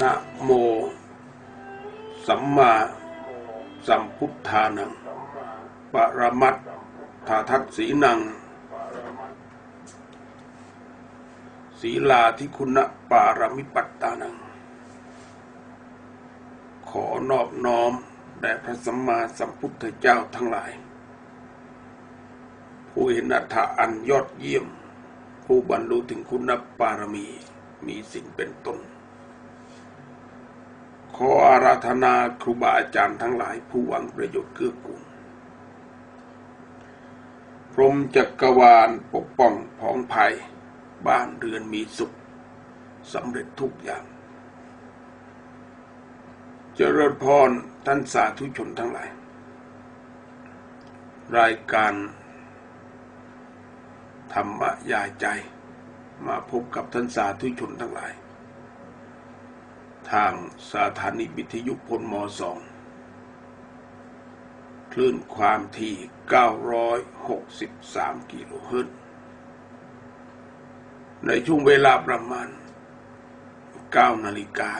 นะโม สัมมาสัมพุทธานัง ปรมัตถาทัศสีนัง ศีลาทิคุณปารมิปัตตานัง ขอนอบน้อมแด่พระสัมมาสัมพุทธเจ้าทั้งหลาย ผู้เห็นอัตถะอันยอดเยี่ยม ผู้บรรลุถึงคุณปารมี มีสิ่งเป็นต้น ออาราธนาครูบาอาจารย์ทั้งหลายผู้หวังประโยชน์เกื้อกูลพรหมจักรวาลปกป้องผองภัย บ้านเรือนมีสุขสำเร็จทุกอย่าง เจริญพรท่านสาธุชนทั้งหลาย รายการธรรมะยายใจ มาพบกับท่านสาธุชนทั้งหลาย ทางสถานีวิทยุพลมสองคลื่นความถี่ 963 กิโลเฮิรตซ์ ในช่วงเวลาประมาณ 9 นาฬิกา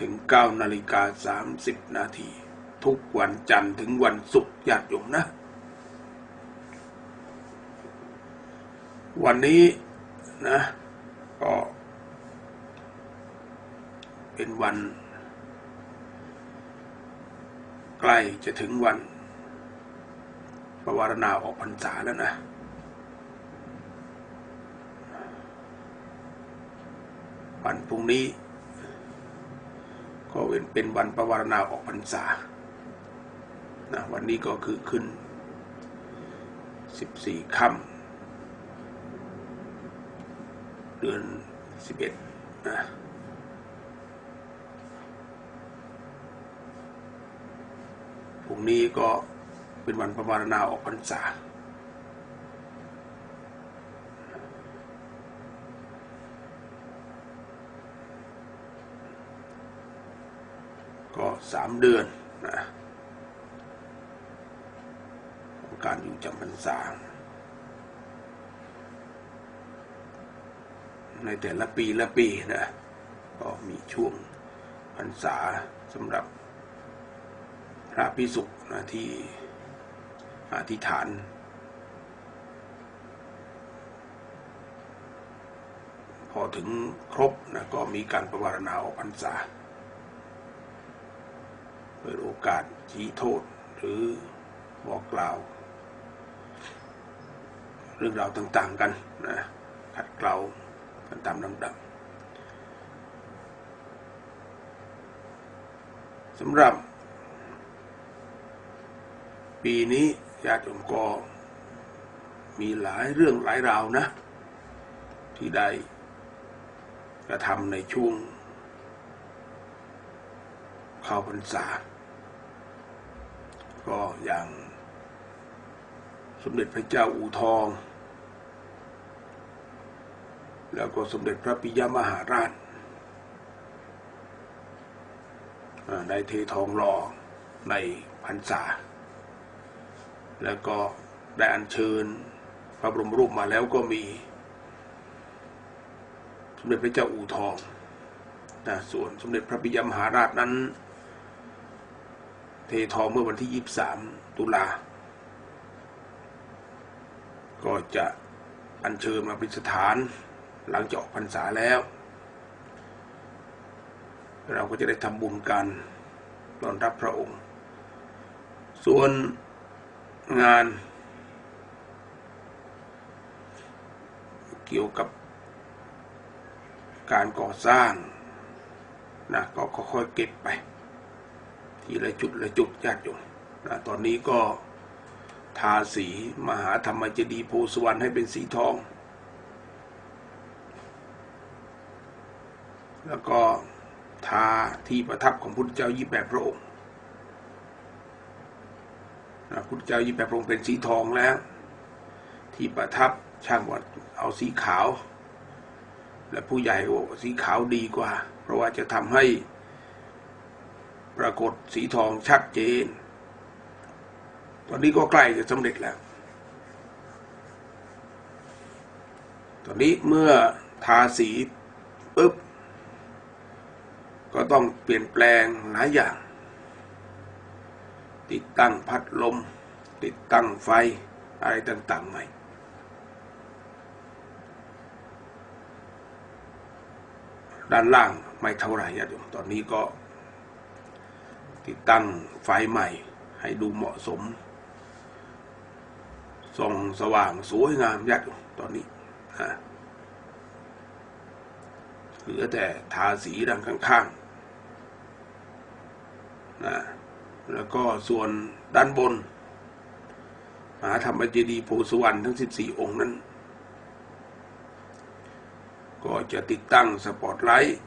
ถึง 9 นาฬิกา 30 นาที ทุกวันจันทร์ถึงวันศุกร์ญาติโยมนะ วันนี้นะ ก็ เป็นวัน ใกล้จะถึงวันประวารณาออกพรรษาแล้วนะวันพรุ่งนี้ ก็เป็นเป็นวันประวารณาออกพรรษานะวันนี้ก็คือขึ้น 14ค่ำเดือน 11นะ พรุ่ งนี้ก็เป็นวันประวารณาออกพรรษา ก็สามเดือนนะของการอยู่จำพรรษา ในแต่ละปีละปีนะ ก็มีช่วงพรรษาสำหรับ พระพิสุนะที่อธิษฐาน พอถึงครบนะก็มีการประวารณาออกพรรษาเปิดโอกาสชี้โทษหรือบอกกล่าว เรื่องราวต่างๆกันนะขัดเกลากันตามลำดับสำหรับ ปีนี้ญาติโยมก็มีหลายเรื่องหลายราวนะ ที่ได้กระทำในช่วงเข้าพรรษา ก็อย่างสมเด็จพระเจ้าอู่ทอง แล้วก็สมเด็จพระปิยมหาราชอ่าได้เททองหล่อในพรรษา แล้วก็ได้อัญเชิญพระบรมรูปมาแล้วก็มี สมเด็จพระเจ้าอู่ทองนะส่วนสมเด็จพระปิยมหาราชนั้น เททองเมื่อวันที่ 23 ตุลา ก็จะอัญเชิญมาประดิษฐานหลังจากออกพรรษาแล้ว เราก็จะได้ทำบุญกันตอนรับพระองค์ ส่วน งาน เกี่ยวกับการก่อสร้างนะก็ค่อยๆเก็บไป ทีละจุดละจุดญาติโยมนะตอนนี้ก็ทาสีมหาธรรมเจดีย์โพสวรรณให้เป็นสีทอง แล้วก็ทาที่ประทับของพุทธเจ้ายี่แปดพระองค์ พุทธเจ้ายี่แปดพระองค์เป็นสีทองแล้ว ที่ประทับช่างวัดเอาสีขาว และผู้ใหญ่บอกสีขาวดีกว่า เพราะว่าจะทำให้ปรากฏสีทองชัดเจน ตอนนี้ก็ใกล้จะสำเร็จแล้ว ตอนนี้เมื่อทาสีปุ๊บ ก็ต้องเปลี่ยนแปลงหลายอย่าง ติดตั้งพัดลม ติดตั้งไฟอะไรต่างๆใหม่ด้านล่างไม่เท่าไหร่ญาติโยมตอนนี้ก็ติดตั้งไฟใหม่ให้ดูเหมาะสม ส่องสว่างสวยงามญาติโยมตอนนี้นะเหลือแต่ทาสีดังข้างๆนะ แล้วก็ส่วนด้านบน มหาธรรมเจดีย์โพสวรรณทั้ง 14 องค์นั้น ก็จะติดตั้งสปอตไลท์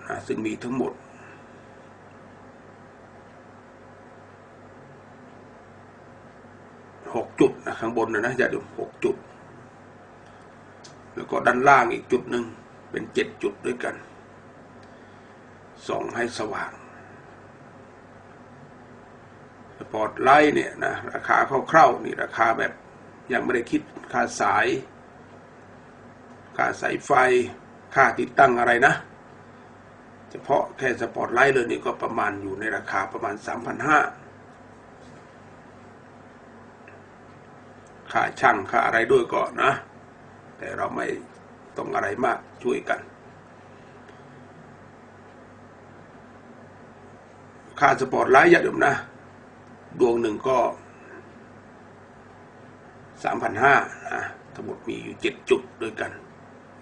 นะซึ่งมีทั้งหมดหกจุดนะข้างบนนะนะอย่าดูหกจุด แล้วก็ด้านล่างอีกจุดหนึ่งเป็นเจ็ดจุดด้วยกัน ส่องให้สว่างสปอตไลท์เนี่ยนะราคาคร่าวๆนี่ราคาแบบยังไม่ได้คิดค่าสาย ค่าสายไฟ ค่าติดตั้งอะไรนะ เฉพาะแค่สปอตไลท์เลยนี่ก็ประมาณอยู่ในราคาประมาณ 3,500ค่าช่างค่าอะไรด้วยก็นะ แต่เราไม่ต้องอะไรมากช่วยกัน ค่าสปอตไลท์อย่าลืมนะ ดวงหนึ่งก็สามพันห้านะทั้งหมดมีอยู่เจ็ดจุดด้วยกัน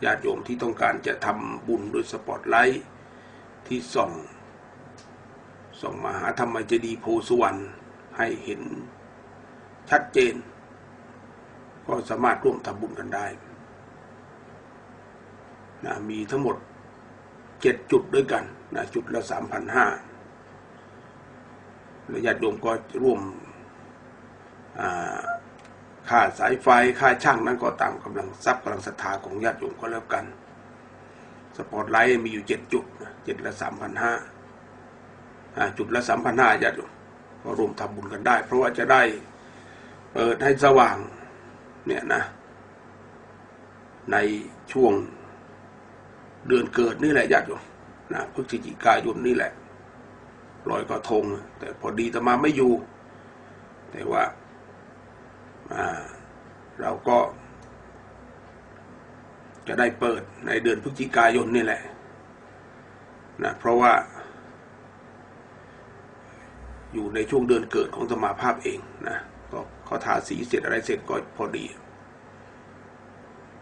ญาติโยมที่ต้องการจะทำบุญด้วยสปอตไลท์ที่ส่องส่องมาหาธรรมเจดีโพสุวรรณให้เห็นชัดเจน ก็สามารถร่วมทำบุญกันได้นะมีทั้งหมดเจ็ดจุดด้วยกันนะจุดละสามพันห้า ญาติโยมก็ร่วมค่าสายไฟค่าช่างนั้นก็ตามกำลังทรัพย์กำลังศรัทธาของญาติโยมก็แล้วกัน สปอตไลท์มีอยู่เจ็ดจุดเจ็ดละสามพันห้าจุดละสามพันห้าญาติโยมก็ร่วมทำบุญกันได้ เพราะว่าจะได้เปิดให้สว่างเนี่ยนะ ในช่วงเดือนเกิดนี่แหละญาติโยมนะพฤศจิกายนนี่แหละ ลอยกระทง แต่พอดีตมาไม่อยู่ แต่ว่าเราก็ จะได้เปิดในเดือนพฤศจิกายนนี่แหละนะเพราะว่า อยู่ในช่วงเดือนเกิดของสมาภาพเองนะก็เขาทาสีเสร็จอะไรเสร็จก็พอดี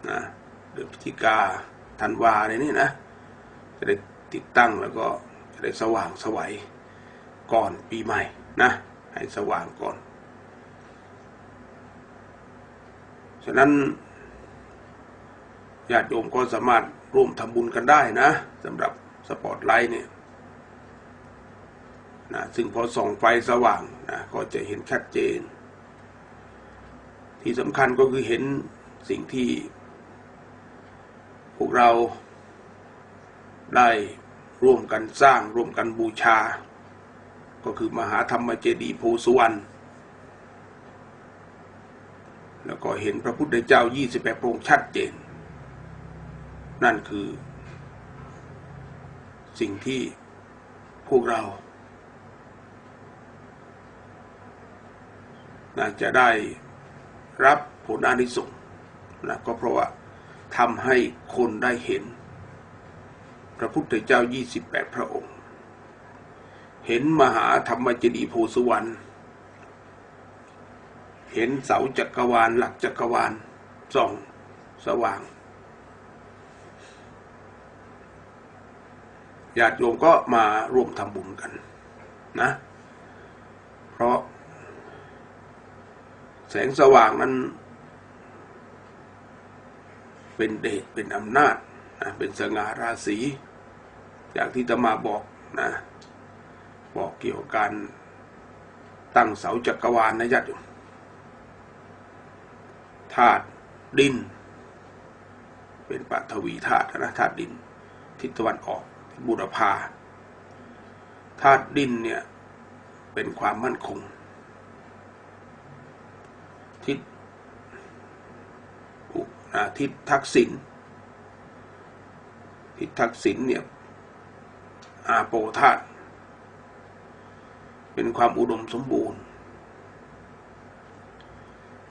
นะเดือนพฤศจิกาธันวาในนี้นะ จะได้ติดตั้งแล้วก็จะได้สว่างสวัย ก่อนปีใหม่นะให้สว่างก่อน ฉะนั้นญาติโยมก็สามารถร่วมทำบุญกันได้นะสำหรับสปอตไลท์เนี่ยนะซึ่งพอส่องไฟสว่างนะก็จะเห็นชัดเจน ที่สำคัญก็คือเห็นสิ่งที่ พวกเราได้ร่วมกันสร้างร่วมกันบูชา ก็คือมหาธรรมเจดีย์โพสุวรรณแล้วก็เห็นพระพุทธเจ้า 28พระองค์ชัดเจน นั่นคือ สิ่งที่พวกเราน่าจะได้รับผลอานิสงส์นะก็เพราะว่าทำให้คนได้เห็น พระพุทธเจ้า 28 พระองค์ เห็นมหาธรรมเจดีย์โพสุวรรณเห็นเสาจักรวาลหลักจักรวาลส่องสว่างญาติโยมก็มาร่วมทำบุญกันนะ เพราะ แสงสว่างนั้น เป็นเดชเป็นอำนาจนะเป็นสง่าราศี อย่างที่ตมาบอกนะ บอกเกี่ยวกับการตั้งเสาจักรวาลนะญาติโยมธาตุดิน เป็นปัทวีธาตุนะธาตุดิน ทิศตะวันออกบุรพาธาตุดินเนี่ยเป็นความมั่นคง ทิศทิศทักษิณทิศทักษิณเนี่ยอาโปธาตุ เป็นความอุดมสมบูรณ์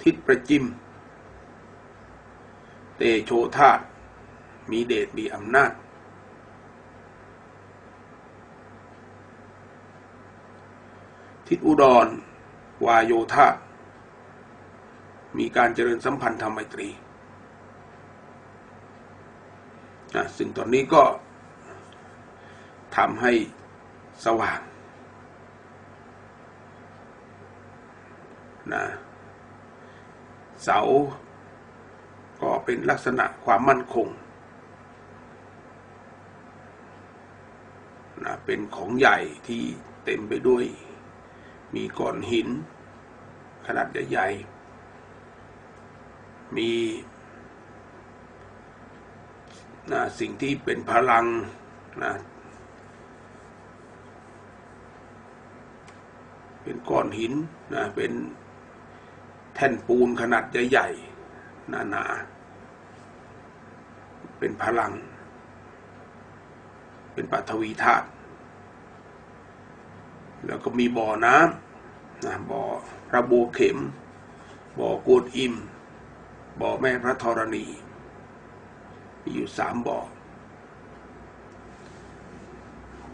ทิศประจิม เตโชธาตมีเดชมีอำนาจ ทิศอุดร วายโยธามีการเจริญสัมพันธ์ทางไมตรีนะซึ่งตอนนี้ก็ทำให้สว่าง นะเสาก็เป็นลักษณะความมั่นคงนะเป็นของใหญ่ที่เต็มไปด้วย มีก้อนหิน ขนาดใหญ่ๆมีนะสิ่งที่เป็นพลังนะเป็นก้อนหินนะเป็น แท่นปูนขนาดใหญ่ๆหนาๆเป็นพลัง เป็นปัทวีธาตุแล้วก็มีบ่อน้ำนะบ่อพระบัวเข็ม บ่อกวดอิม บ่อแม่พระธรณี มีอยู่สามบ่อ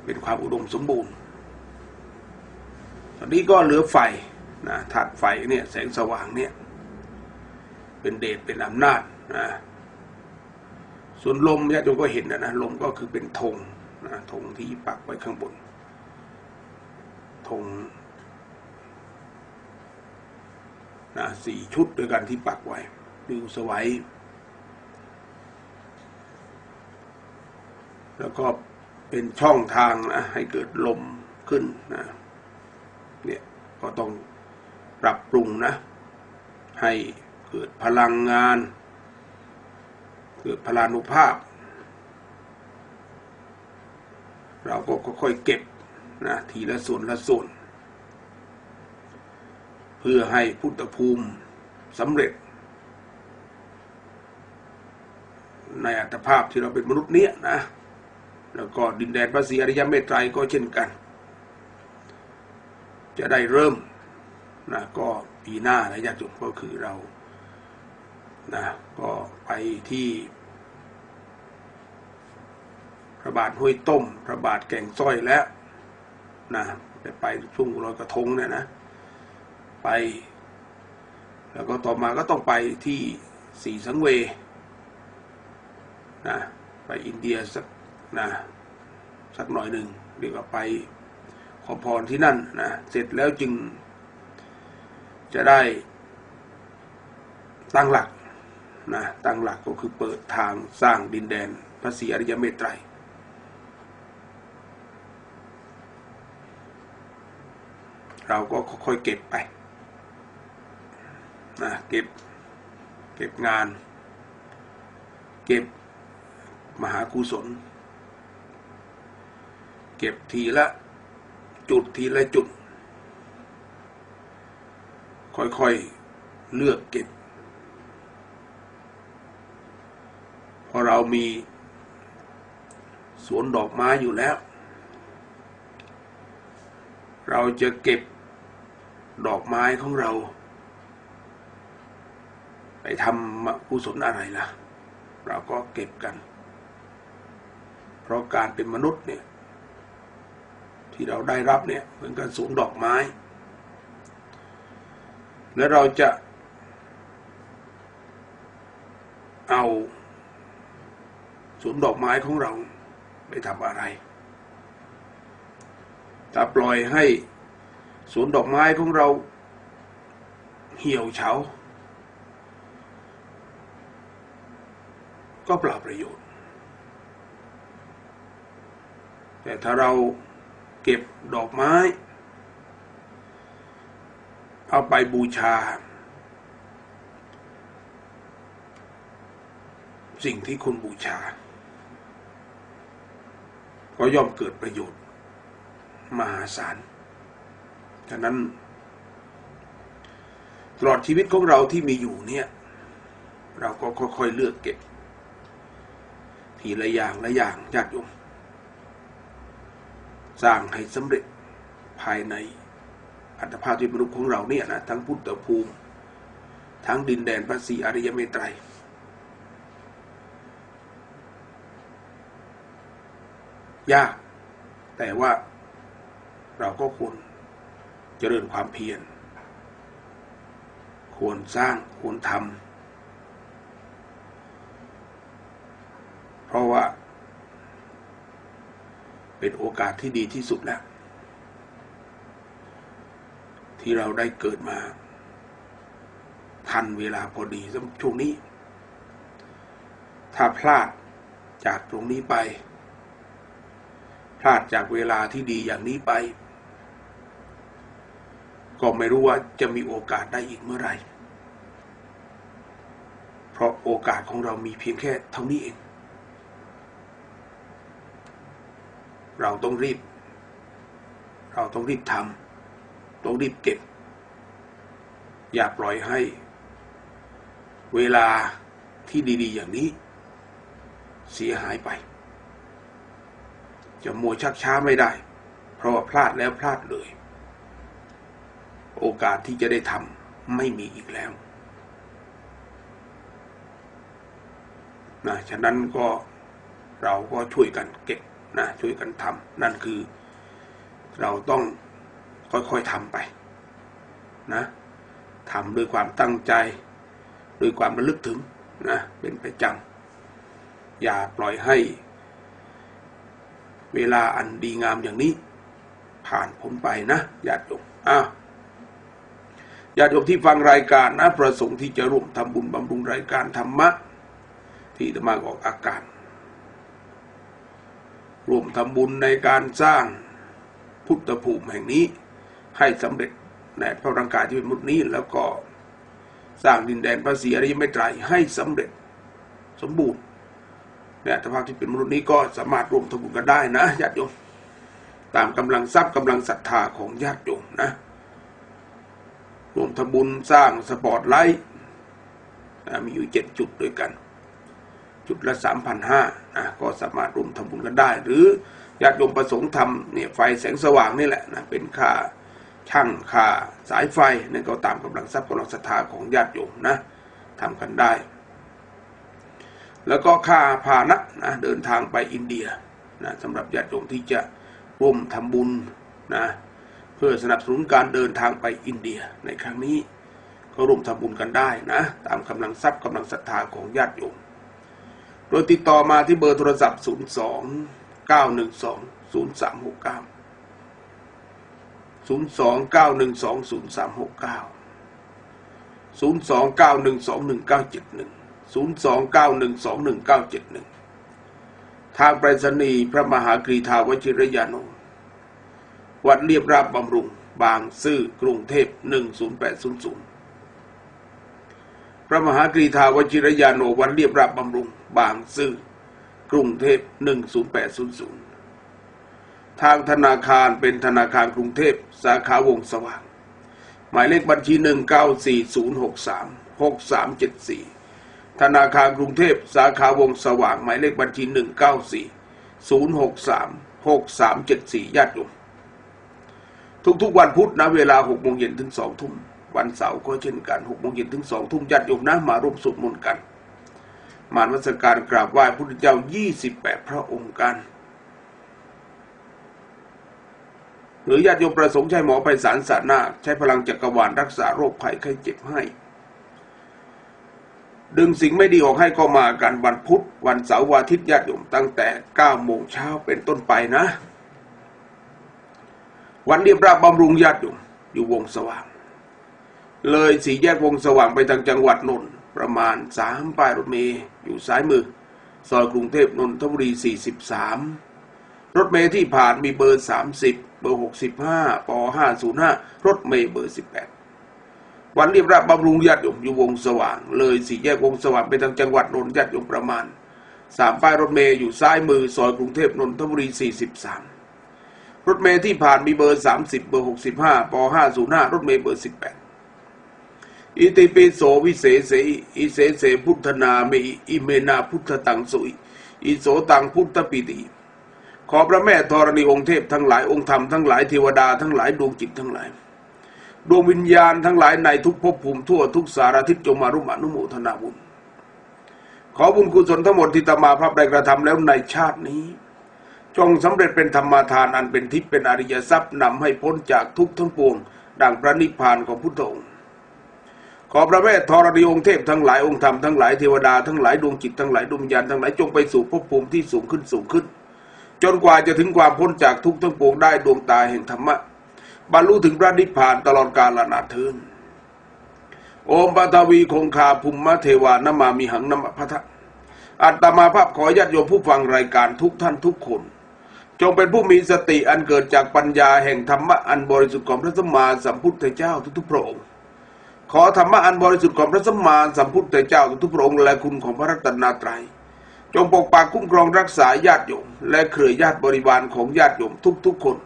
เป็นความอุดมสมบูรณ์ ตอนนี้ก็เหลือไฟ นะถาดไฟเนี่ยแสงสว่างเนี่ยเป็นเดชเป็นอำนาจนะส่วนลมญาติโยมก็เห็นนะนะลมก็คือเป็นธงนะธงที่ปักไว้ข้างบนธงนะสี่ชุดด้วยกันที่ปักไว้ดิวสวัยแล้วก็เป็นช่องทางนะให้เกิดลมขึ้นนะเนี่ยก็ต้อง ปรับปรุงนะ ให้เกิดพลังงาน เกิดพลานุภาพ เราก็ค่อยๆเก็บนะทีละส่วนละส่วน เพื่อให้พุทธภูมิสำเร็จ ในอัตภาพที่เราเป็นมนุษย์เนี้ยนะ แล้วก็ดินแดนพระศรีอริยเมตไตรก็เช่นกัน จะได้เริ่ม นะก็ปีหน้านะญาติโยมก็คือเรานะก็ไปที่พระบาทห้วยต้ม พระบาทแก่งส้อยแล้วนะไปไปช่วงลอยกระทงเนี่ยนะไป แล้วก็ต่อมาก็ต้องไปที่สีสังเวนะไปอินเดียสักนะสักหน่อยหนึ่งเดี๋ยวก็ไปขอพรที่นั่นนะเสร็จแล้วจึง จะได้ตั้งหลักนะตั้งหลักก็คือเปิดทางสร้างดินแดนพระศรีอริยเมตไตรเราก็ค่อยๆเก็บไปนะเก็บเก็บงาน เก็บมหากุศล เก็บทีละจุดทีละจุด ค่อยๆเลือกเก็บ พอเรามีสวนดอกไม้อยู่แล้ว เราจะเก็บดอกไม้ของเรา ไปทำกุศลอะไรล่ะ เราก็เก็บกัน เพราะการเป็นมนุษย์เนี่ย ที่เราได้รับเนี่ยเหมือนกันสวนดอกไม้ แล้วเราจะเอาสวนดอกไม้ของเราไปทำอะไร ถ้าปล่อยให้สวนดอกไม้ของเราเหี่ยวเฉา ก็เปล่าประโยชน์ แต่ถ้าเราเก็บดอกไม้ เอาไปบูชา สิ่งที่คุณบูชา ก็ย่อมเกิดประโยชน์ มหาศาลฉะนั้นตลอดชีวิตของเราที่มีอยู่เนี่ย เราก็ค่อยๆเลือกเก็บ ทีละอย่างละอย่างญาติโยมสร้างให้สำเร็จภายใน อัตภาพที่มนุษย์ของเราเนี่ยนะทั้งพุทธภูมิ ทั้งดินแดนพระศรีอริยเมตไตรยาก แต่ว่าเราก็ควรเจริญความเพียร ควรสร้างควรทำเพราะว่า เป็นโอกาสที่ดีที่สุดแล้ว ที่เราได้เกิดมาทันเวลาพอดีสำช่วงนี้ ถ้าพลาดจากตรงนี้ไป พลาดจากเวลาที่ดีอย่างนี้ไป ก็ไม่รู้ว่าจะมีโอกาสได้อีกเมื่อไหร่ เพราะโอกาสของเรามีเพียงแค่เท่านี้เอง เราต้องรีบ เราต้องรีบทำ ต้องรีบเก็บ อย่าปล่อยให้ เวลาที่ดี ๆ อย่างนี้ เสียหายไป จะมัวชักช้าไม่ได้ เพราะว่าพลาดแล้วพลาดเลย โอกาสที่จะได้ทำไม่มีอีกแล้วนะฉะนั้นก็เราก็ช่วยกันเก็บนะช่วยกันทำนั่นคือเราต้อง ค่อยๆทำไปนะทำด้วยความตั้งใจด้วยความระลึกถึงนะเป็นประจำอย่าปล่อยให้ เวลาอันดีงามอย่างนี้ ผ่านพ้นไปนะญาติโยมอ้าวญาติโยมที่ฟังรายการนะ ประสงค์ที่จะร่วมทำบุญบำรุงรายการธรรมะ ที่จะมาออกอากาศร่วมทำบุญในการสร้างพุทธภูมิแห่งนี้ ให้สำเร็จในพระร่างกายที่เป็นมุดนี้แล้วก็สร้างดินแดนพระศรีอริยเมตไตรให้สำเร็จสมบูรณ์ในอัตภาพที่เป็นมนุษย์นี้ก็สามารถรวมทบุญกันได้นะญาติโยมตามกำลังทรัพย์กำลังศรัทธาของญาติโยมนะรวมทบุญสร้างสปอร์ตไลท์มีอยู่เจ็ดจุดด้วยกัน จุดละสามพันห้านะก็สามารถรวมทำบุญกันได้ หรือญาติโยมประสงค์ทำเนี่ยไฟแสงสว่างนี่แหละนะเป็นค่า ช่างค่าสายไฟนั่นก็ตามกำลังทรัพย์กำลังศรัทธาของญาติโยมนะทำกันได้ แล้วก็ค่าพาหนะนะเดินทางไปอินเดียนะสำหรับญาติโยมที่จะร่วมทำบุญนะเพื่อสนับสนุนการเดินทางไปอินเดียในครั้งนี้ก็ร่วมทำบุญกันได้นะ ตามกำลังทรัพย์กำลังศรัทธาของญาติโยม โดยติดต่อมาที่เบอร์โทรศัพท์ 02 912 0369 02 912 0369 02 912 1971 02 912 1971ทางไปรษณีย์พระมหากรีธาวชิรยานนวัดเรียบราบบำรุง บางซื่อกรุงเทพ10800พระมหากรีธาวชิรยานโนวัดเรียบราบบำรุง บางซื่อกรุงเทพ10800 ทางธนาคารเป็นธนาคารกรุงเทพสาขาวงสว่าง หมายเลขบัญชี 194063 6374 ธนาคารกรุงเทพสาขาวงสว่าง หมายเลขบัญชี 194 063 6374ญาติโยมทุกๆวันพุธนะเวลา6โมงเย็นถึง2ทุ่มวันเสาร์ก็เช่นกัน6โมงเย็นถึง2ทุ่มญาติโยมนะมาร่วมสวดมนต์กัน มานวัสการกราบไหว้พระพุทธเจ้า 28 พระองค์กัน หรือญาติโยมประสงค์ใช้หมอไพศาลสานาใช้พลังจักรวาลรักษาโรคภัยไข้เจ็บให้ ดึงสิ่งไม่ดีออกให้ก็มากันวันพุธวันเสาร์วันอาทิตย์ญาติโยมตั้งแต่9โมงเช้าเป็นต้นไปนะ วันเรียบราบบำรุงญาติโยมอยู่วงสว่าง เลยสีแยกวงสว่างไปทางจังหวัดนนท์ประมาณสามป้ายรถเมย์อยู่ซ้ายมือซอยกรุงเทพนนทบุรี 43 รถเมย์ที่ผ่านมีเบอร์ 30 บอร์65ป505รถเมย์เบอร์18วันเรียบราบบำรุงญาติโยมอยู่วงสว่าง เลยสี่แยกวงสว่างไปทางจังหวัดนนท์ญาติโยมประมาณสามป้ายรถเมย์อยู่ซ้ายมือซอยกรุงเทพนนทบุรี43รถเมย์ที่ผ่านมีเบอร์30เบอร์65ป505รถเมย์เบอร์18อิติปิโสวิเศษเสอิเสเสพุทธนาเมอิเมนาพุทธตังสุอิโสตังพุทธปิติ อพระแม่ธรณีองค์เทพทั้งหลายองค์ธรรมทั้งหลายเทวดาทั้งหลายดวงจิตทั้งหลาย ดวงวิญญาณทั้งหลายในทุกภพภูมิทั่วทุกสารทิศจงมารุมอนุโมทนาบุญ ขอบุญกุศลทั้งหมดที่ตมาภาพได้กระทำแล้วในชาตินี้ จงสำเร็จเป็นธรรมทานอันเป็นทิพย์เป็นอริยทรัพย์นำให้พ้นจากทุกทั้งปวง ดังพระนิพพานของพุทธองค์ขอพระแม่ธรณีองค์เทพทั้งหลายองค์ธรรมทั้งหลายเทวดาทั้งหลายดวงจิตทั้งหลายดวงวิญญาณทั้งหลายจงไปสู่ภพภูมิที่สูงขึ้นสูงขึ้น จนกว่าจะถึงความพ้นจากทุกข์ทั้งปวงได้ดวงตาแห่งธรรมะ บรรลุถึงพระนิพพานตลอดกาลนาเทินโอมปทวีคงคาภูมิมะเทวานามามีหังนมะพะทะอัตมาภาพขอญาติโยมผู้ฟังรายการทุกท่านทุกคน จงเป็นผู้มีสติอันเกิดจากปัญญาแห่งธรรมะอันบริสุทธิ์ของพระสัมมาสัมพุทธเจ้าทุกๆพระองค์ ขอธรรมะอันบริสุทธิ์ของพระสัมมาสัมพุทธเจ้าทุกๆพระองค์และคุณของพระรัตนตรัย จงปกปักคุ้มครองรักษาญาติโยม และเครือญาติบริวารของญาติโยมทุกๆคน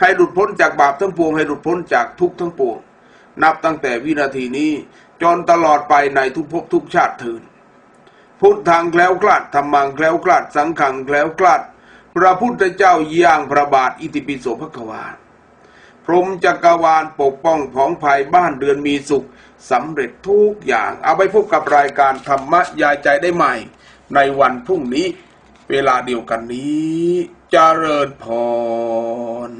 ให้หลุดพ้นจากบาปทั้งปวง ให้หลุดพ้นจากทุกทั้งปวง นับตั้งแต่วินาทีนี้จนตลอดไปในทุกภพทุกชาติเถิดพุทธังแคล้วคลาดธรรมังแคล้วคลาดสังขังแคล้วคลาด พระพุทธเจ้าย่างพระบาทอิติปิโสภควาพรมจักรวาลปกป้องผองภัยบ้านเรือนมีสุขสำเร็จทุกอย่าง เอาไปพบกับรายการธรรมะยายใจได้ใหม่ ในวันพรุ่งนี้ เวลาเดียวกันนี้จเจริญพร